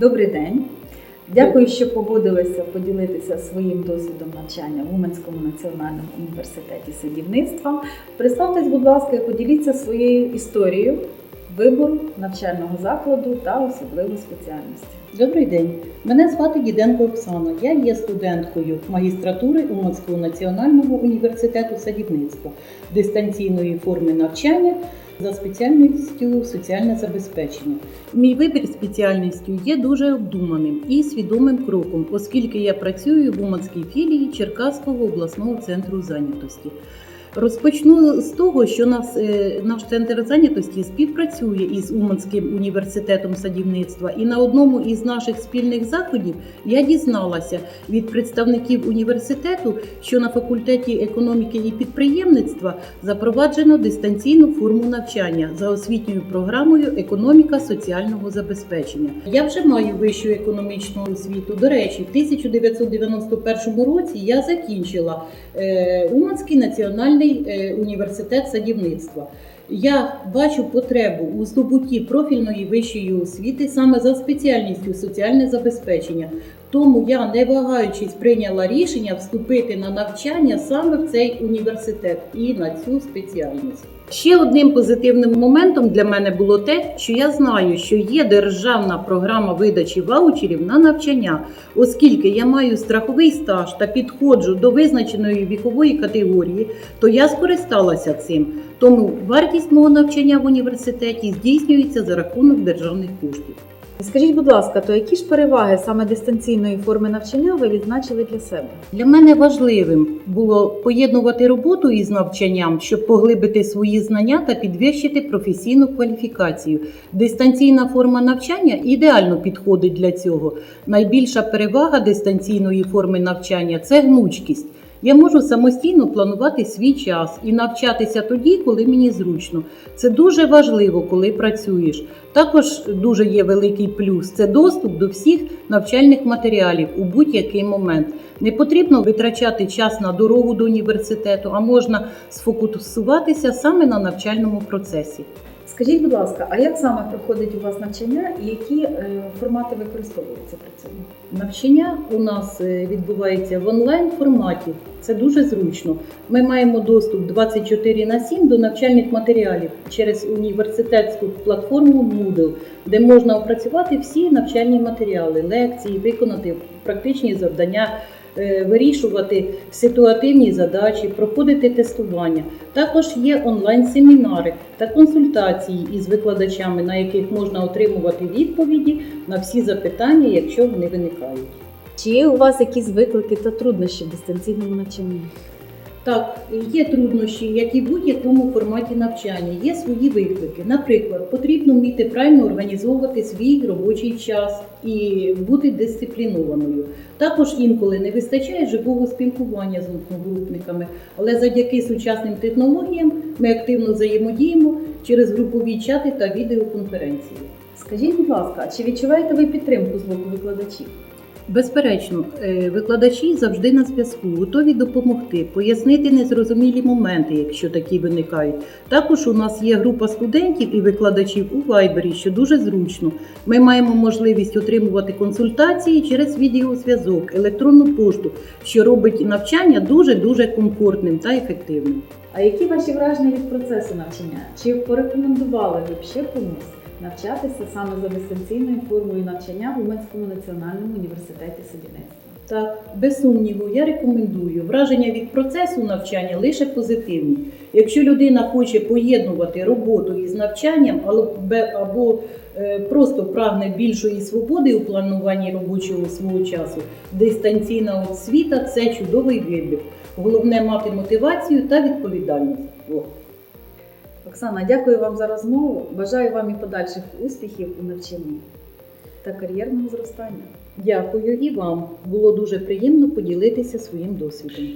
Добрий день. Дякую, що погодилися поділитися своїм досвідом навчання в Уманському національному університеті садівництва. Представтесь, будь ласка, і поділіться своєю історією вибору навчального закладу та особливої спеціальності. Добрий день. Мене звати Діденко Оксана. Я є студенткою магістратури Уманського національного університету садівництва дистанційної форми навчання за спеціальністю соціальне забезпечення. Мій вибір спеціальністю є дуже обдуманим і свідомим кроком, оскільки я працюю в Уманській філії Черкаського обласного центру зайнятості. Розпочну з того, що нас, е, наш центр зайнятості співпрацює із Уманським університетом садівництва, і на одному із наших спільних заходів я дізналася від представників університету, що на факультеті економіки і підприємництва запроваджено дистанційну форму навчання за освітньою програмою Економіка соціального забезпечення. Я вже маю вищу економічну освіту. До речі, в 1991 році я закінчила е, Уманський національний е, університет садівництва. Я бачу потребу у здобутті профільної вищої освіти саме за спеціальністю соціальне забезпечення. Тому я, не вагаючись, прийняла рішення вступити на навчання саме в цей університет і на цю спеціальність. Ще одним позитивним моментом для мене було те, що я знаю, що є державна програма видачі ваучерів на навчання, оскільки я маю страховий стаж та підходжу до визначеної вікової категорії, то я скористалася цим. Тому вартість мого навчання в університеті здійснюється за рахунок державних коштів. Скажіть, будь ласка, то які ж переваги саме дистанційної форми навчання ви відзначили для себе? Для мене важливим було поєднувати роботу із навчанням, щоб поглибити свої знання та підвищити професійну кваліфікацію. Дистанційна форма навчання ідеально підходить для цього. Найбільша перевага дистанційної форми навчання це гнучкість. Я можу самостійно планувати свій час і навчатися тоді, коли мені зручно. Це дуже важливо, коли працюєш. Також дуже є великий плюс це доступ до всіх навчальних матеріалів у будь-який момент. Не потрібно витрачати час на дорогу до університету, а можна сфокусуватися саме на навчальному процесі. Скажіть, будь ласка, а як саме проходить у вас навчання і які е, формати використовуються при цьому? Навчання у нас е, відбувається в онлайн форматі. Це дуже зручно. Ми маємо доступ 24 на 7 до навчальних матеріалів через університетську платформу Moodle, де можна опрацювати всі навчальні матеріали, лекції, виконати практичні завдання. Е, Вирішувати ситуативні задачі, проходити тестування. Також є онлайн-семінари та консультації із викладачами, на яких можна отримувати відповіді на всі запитання, якщо вони виникають. Чи є у вас якісь виклики та труднощі в дистанційному навчанні? Так, є труднощі, як і в будь-якому форматі навчання. Є свої виклики. Наприклад, потрібно вміти правильно організовувати свій робочий час і бути дисциплінованою. Також інколи не вистачає живого спілкування з одногрупниками, але завдяки сучасним технологіям ми активно взаємодіємо через групові чати та відеоконференції. Скажіть, будь ласка, чи відчуваєте ви підтримку з боку викладачів? Безперечно, е, викладачі завжди на зв'язку, готові допомогти, пояснити незрозумілі моменти, якщо такі виникають. Також у нас є група студентів і викладачів у Вайбері, що дуже зручно. Ми маємо можливість отримувати консультації через відеозв'язок, електронну пошту, що робить навчання дуже дуже комфортним та ефективним. А які ваші враження від процесу навчання? Чи порекомендували ви ще комусь навчатися саме за дистанційною формою навчання в Уманському національному університеті садівництва? Так, без сумніву, я рекомендую. Враження від процесу навчання лише позитивні. Якщо людина хоче поєднувати роботу із навчанням, або, е, просто прагне більшої свободи у плануванні робочого свого часу, дистанційна освіта це чудовий вибір. Головне мати мотивацію та відповідальність. Оксана, дякую вам за розмову. Бажаю вам і подальших успіхів у навчанні та кар'єрного зростання. Дякую і вам. Було дуже приємно поділитися своїм досвідом.